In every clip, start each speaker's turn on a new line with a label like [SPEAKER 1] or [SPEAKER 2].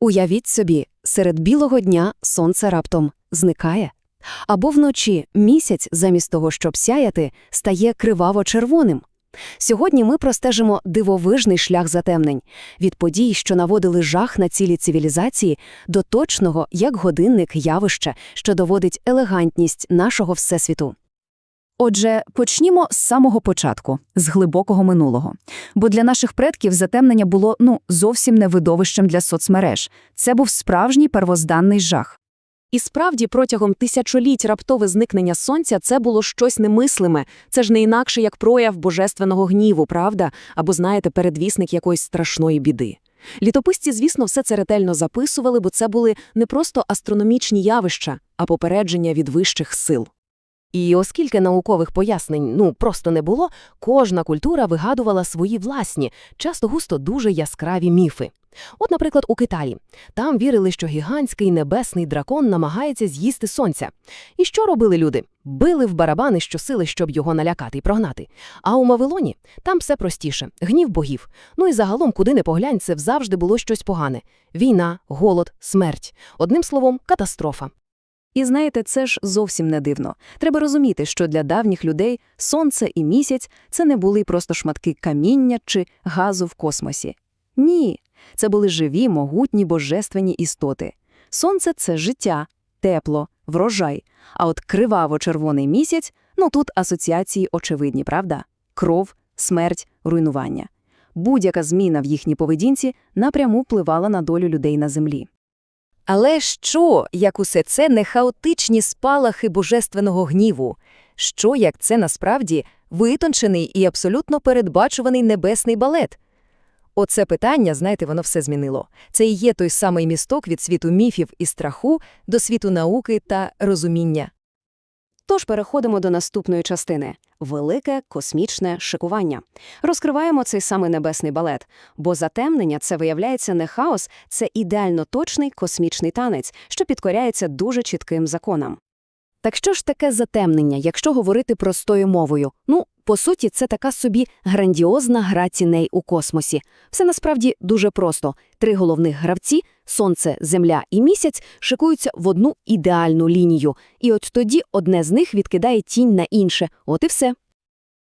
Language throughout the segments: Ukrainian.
[SPEAKER 1] Уявіть собі, серед білого дня сонце раптом зникає. Або вночі місяць, замість того, щоб сяяти, стає криваво-червоним. Сьогодні ми простежимо дивовижний шлях затемнень від подій, що наводили жах на цілі цивілізації, до точного, як годинник, явища, що доводить елегантність нашого всесвіту.
[SPEAKER 2] Отже, почнімо з самого початку, з глибокого минулого. Бо для наших предків затемнення було ну зовсім не видовищем для соцмереж. Це був справжній первозданний жах.
[SPEAKER 3] І справді, протягом тисячоліть раптове зникнення сонця це було щось немислиме. Це ж не інакше як прояв божественного гніву, правда? Або, знаєте, передвісник якоїсь страшної біди. Літописці, звісно, все це ретельно записували, бо це були не просто астрономічні явища, а попередження від вищих сил. І оскільки наукових пояснень ну просто не було, кожна культура вигадувала свої власні, часто густо дуже яскраві міфи. От, наприклад, у Китаї. Там вірили, що гігантський небесний дракон намагається з'їсти сонця. І що робили люди? Били в барабани щосили, щоб його налякати і прогнати. А у Мавилоні там все простіше – гнів богів. Ну і загалом, куди не поглянь, це завжди було щось погане. Війна, голод, смерть. Одним словом, катастрофа.
[SPEAKER 2] І знаєте, це ж зовсім не дивно. Треба розуміти, що для давніх людей сонце і місяць це не були просто шматки каміння чи газу в космосі. Ні, це були живі, могутні божественні істоти. Сонце це життя, тепло, врожай. А от криваво-червоний місяць ну тут асоціації очевидні, правда? Кров, смерть, руйнування. Будь-яка зміна в їхній поведінці напряму впливала на долю людей на землі.
[SPEAKER 1] Але що, як усе це не хаотичні спалахи божественного гніву? Що, як це насправді витончений і абсолютно передбачуваний небесний балет? Оце питання, знаєте, воно все змінило. Це і є той самий місток від світу міфів і страху до світу науки та розуміння.
[SPEAKER 4] Тож переходимо до наступної частини – велике космічне шикування. Розкриваємо цей самий небесний балет, бо затемнення – це, виявляється, не хаос, це ідеально точний космічний танець, що підкоряється дуже чітким законам.
[SPEAKER 1] Так що ж таке затемнення, якщо говорити простою мовою? Ну, по суті, це така собі грандіозна гра ціней у космосі. Все насправді дуже просто. Три головних гравці – Сонце, Земля і Місяць – шикуються в одну ідеальну лінію. І от тоді одне з них відкидає тінь на інше. От і все.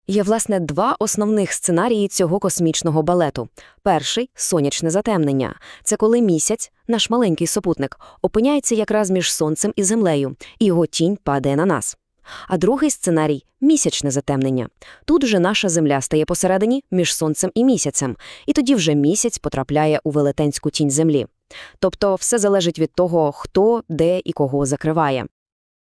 [SPEAKER 1] Є, власне, два основних сценарії цього космічного балету. Перший – сонячне затемнення. Це коли місяць, наш маленький супутник, опиняється якраз між сонцем і землею, і його тінь падає на нас. А другий сценарій – місячне затемнення. Тут вже наша земля стає посередині між сонцем і місяцем, і тоді вже місяць потрапляє у велетенську тінь землі. Тобто все залежить від того, хто, де і кого закриває.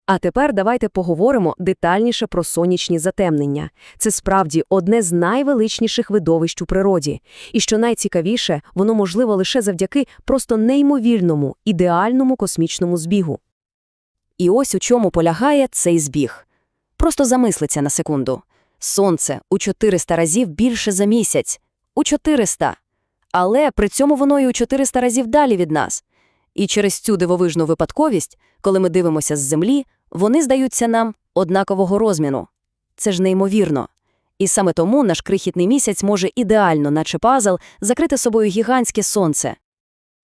[SPEAKER 1] А тепер давайте поговоримо детальніше про сонячні затемнення. Це справді одне з найвеличніших видовищ у природі. І що найцікавіше, воно можливо лише завдяки просто неймовірному, ідеальному космічному збігу. І ось у чому полягає цей збіг. Просто замислиться на секунду. Сонце у 400 разів більше за місяць. У 400. Але при цьому воно і у 400 разів далі від нас. І через цю дивовижну випадковість, коли ми дивимося з Землі, вони здаються нам однакового розміну. Це ж неймовірно. І саме тому наш крихітний місяць може ідеально, наче пазл, закрити собою гігантське сонце.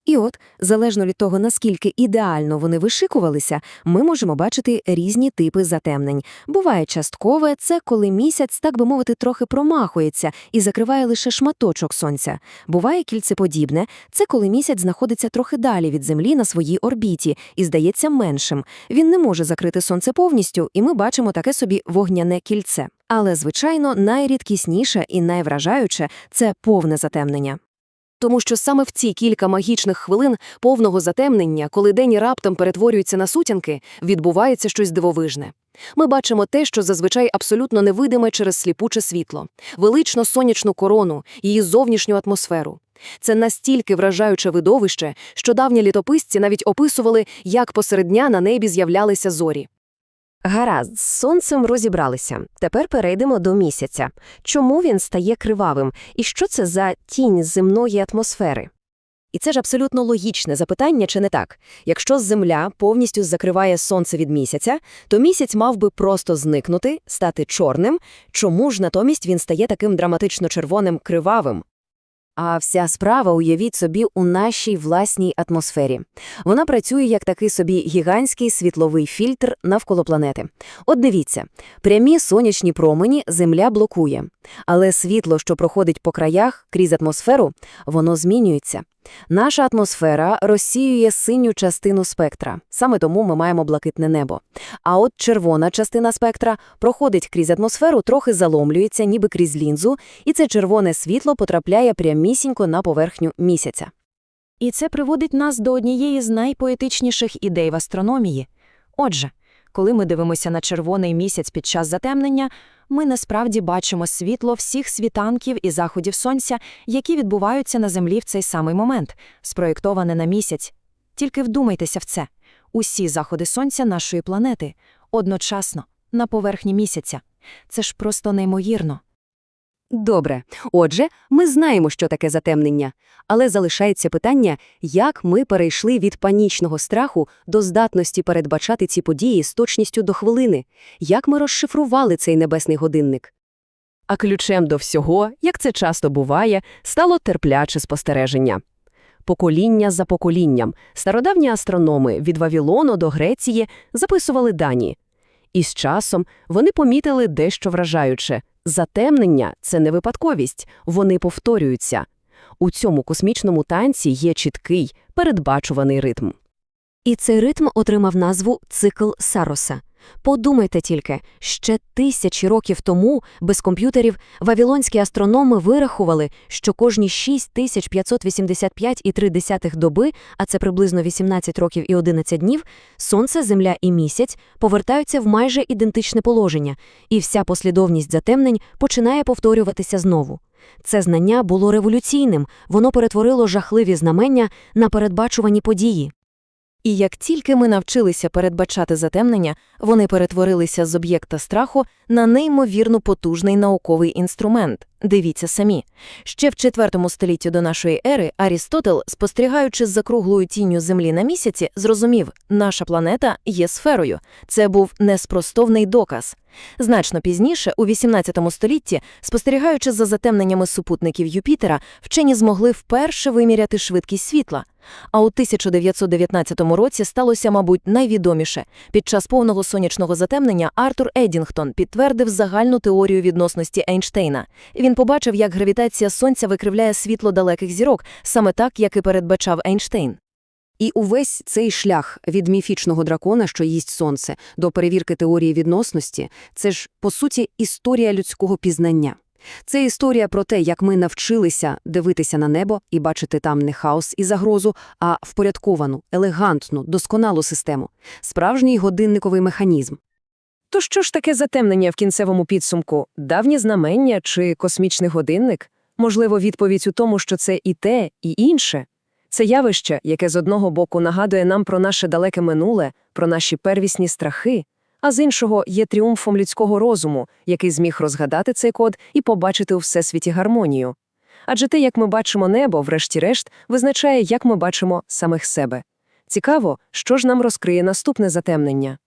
[SPEAKER 1] І от, залежно від того, наскільки ідеально вони вишикувалися, ми можемо бачити різні типи затемнень. Буває часткове – це коли місяць, так би мовити, трохи промахується і закриває лише шматочок сонця. Буває кільцеподібне – це коли місяць знаходиться трохи далі від Землі на своїй орбіті і здається меншим. Він не може закрити сонце повністю, і ми бачимо таке собі вогняне кільце. Але, звичайно, найрідкісніше і найвражаюче – це повне затемнення. Тому що саме в ці кілька магічних хвилин повного затемнення, коли день раптом перетворюється на сутінки, відбувається щось дивовижне. Ми бачимо те, що зазвичай абсолютно невидиме через сліпуче світло, велично сонячну корону, її зовнішню атмосферу. Це настільки вражаюче видовище, що давні літописці навіть описували, як посеред дня на небі з'являлися зорі. Гаразд, з сонцем розібралися. Тепер перейдемо до місяця. Чому він стає кривавим? І що це за тінь земної атмосфери? І це ж абсолютно логічне запитання, чи не так? Якщо Земля повністю закриває сонце від місяця, то місяць мав би просто зникнути, стати чорним. Чому ж натомість він стає таким драматично червоним кривавим? А вся справа, уявіть собі, у нашій власній атмосфері. Вона працює як такий собі гігантський світловий фільтр навколо планети. От дивіться, прямі сонячні промені Земля блокує. Але світло, що проходить по краях крізь атмосферу, воно змінюється. Наша атмосфера розсіює синю частину спектра, саме тому ми маємо блакитне небо. А от червона частина спектра проходить крізь атмосферу, трохи заломлюється, ніби крізь лінзу, і це червоне світло потрапляє прямісінько на поверхню місяця.
[SPEAKER 3] І це приводить нас до однієї з найпоетичніших ідей в астрономії. Отже, коли ми дивимося на червоний місяць під час затемнення, ми насправді бачимо світло всіх світанків і заходів сонця, які відбуваються на Землі в цей самий момент, спроєктоване на місяць. Тільки вдумайтеся в це. Усі заходи сонця нашої планети одночасно на поверхні місяця. Це ж просто неймовірно.
[SPEAKER 1] Добре. Отже, ми знаємо, що таке затемнення. Але залишається питання, як ми перейшли від панічного страху до здатності передбачати ці події з точністю до хвилини. Як ми розшифрували цей небесний годинник?
[SPEAKER 5] А ключем до всього, як це часто буває, стало терпляче спостереження. Покоління за поколінням стародавні астрономи від Вавілону до Греції записували дані. І з часом вони помітили дещо вражаюче – затемнення – це не випадковість, вони повторюються. У цьому космічному танці є чіткий, передбачуваний ритм.
[SPEAKER 1] І цей ритм отримав назву «цикл Сароса». Подумайте тільки, ще тисячі років тому, без комп'ютерів, вавілонські астрономи вирахували, що кожні 6585,3 доби, а це приблизно 18 років і 11 днів, Сонце, Земля і Місяць повертаються в майже ідентичне положення, і вся послідовність затемнень починає повторюватися знову. Це знання було революційним, воно перетворило жахливі знамення на передбачувані події.
[SPEAKER 2] І як тільки ми навчилися передбачати затемнення, вони перетворилися з об'єкта страху на неймовірно потужний науковий інструмент. Дивіться самі. Ще в IV столітті до нашої ери Арістотел, спостерігаючи з закруглою тінню Землі на місяці, зрозумів, наша планета є сферою. Це був неспростовний доказ. Значно пізніше, у XVIII столітті, спостерігаючи за затемненнями супутників Юпітера, вчені змогли вперше виміряти швидкість світла. А у 1919 році сталося, мабуть, найвідоміше. Під час повного сонячного затемнення Артур Еддінгтон підтвердив загальну теорію відносності Ейнштейна. Він побачив, як гравітація Сонця викривляє світло далеких зірок, саме так, як і передбачав Ейнштейн.
[SPEAKER 1] І увесь цей шлях від міфічного дракона, що їсть сонце, до перевірки теорії відносності – це ж, по суті, історія людського пізнання. Це історія про те, як ми навчилися дивитися на небо і бачити там не хаос і загрозу, а впорядковану, елегантну, досконалу систему. Справжній годинниковий механізм.
[SPEAKER 5] То що ж таке затемнення в кінцевому підсумку? Давні знамення чи космічний годинник? Можливо, відповідь у тому, що це і те, і інше. Це явище, яке з одного боку нагадує нам про наше далеке минуле, про наші первісні страхи, а з іншого є тріумфом людського розуму, який зміг розгадати цей код і побачити у всесвіті гармонію. Адже те, як ми бачимо небо, врешті-решт, визначає, як ми бачимо самих себе. Цікаво, що ж нам розкриє наступне затемнення.